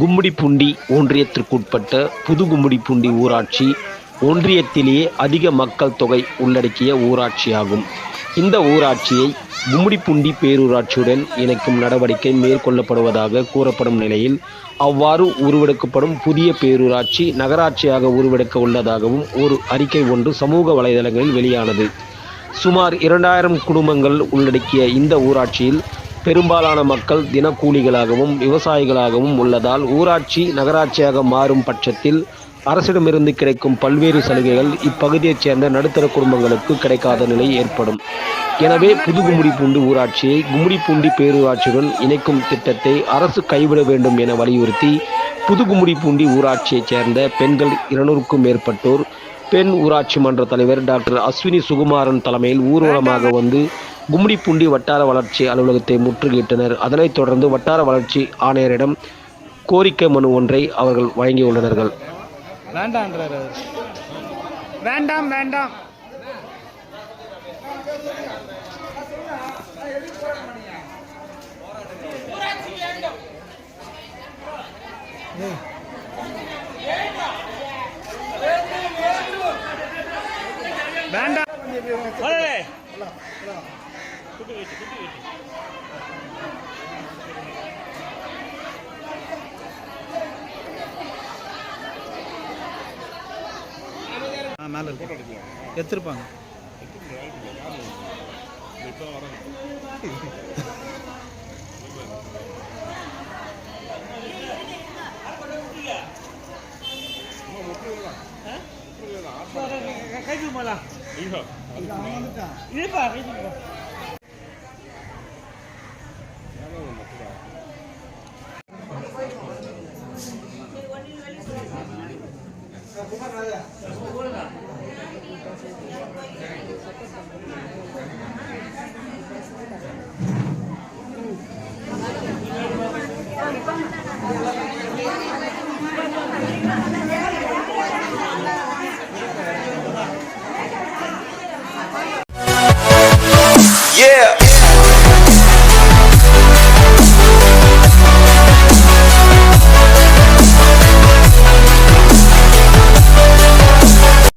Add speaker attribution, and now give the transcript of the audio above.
Speaker 1: கும்மிடிப்பூண்டி ஒன்றியத்திற்குட்பட்ட புது புதுகும்மிடிப்பூண்டி ஊராட்சி ஒன்றியத்திலேயே அதிக மக்கள் தொகை உள்ளடக்கிய ஊராட்சியாகும். இந்த ஊராட்சியை கும்மிடிப்பூண்டி பேரூராட்சியுடன் இணைக்கும் நடவடிக்கை மேற்கொள்ளப்படுவதாக கூறப்படும் நிலையில் அவ்வாறு உருவெடுக்கப்படும் புதிய பேரூராட்சி நகராட்சியாக உருவெடுக்க உள்ளதாகவும் ஒரு அறிக்கை ஒன்று சமூக வலைதளங்களில் வெளியானது. சுமார் இரண்டாயிரம் குடும்பங்கள் உள்ளடக்கிய இந்த ஊராட்சியில் பெரும்பாலான மக்கள் தினக்கூலிகளாகவும் விவசாயிகளாகவும் உள்ளதால் ஊராட்சி நகராட்சியாக மாறும் பட்சத்தில் அரசிடமிருந்து கிடைக்கும் பல்வேறு சலுகைகள் இப்பகுதியைச் சேர்ந்த நடுத்தர குடும்பங்களுக்கு கிடைக்காத நிலை ஏற்படும். எனவே புது கும்மிடிப்பூண்டி ஊராட்சியை கும்மிடிப்பூண்டி பேரூராட்சியுடன் இணைக்கும் திட்டத்தை அரசு கைவிட வேண்டும் என வலியுறுத்தி புது கும்மிடிப்பூண்டி ஊராட்சியைச் சேர்ந்த பெண்கள் இருநூறுக்கும் மேற்பட்டோர் பெண் ஊராட்சி மன்ற தலைவர் டாக்டர் அஸ்வினி சுகுமாரன் தலைமையில் ஊர்வலமாக வந்து கும்மிடிப்பூண்டி வட்டார வளர்ச்சி அலுவலகத்தை முற்றுகையிட்டனர். அதனைத் தொடர்ந்து வட்டார வளர்ச்சி ஆணையரிடம் கோரிக்கை மனு ஒன்றை அவர்கள் வழங்கியுள்ளனர்கள்.
Speaker 2: வேண்டாம் வேண்டாம். வேண்டாம். மேலே இருக்கு எடுத்துருப்பாங்க
Speaker 3: Hãy subscribe cho kênh Yeah.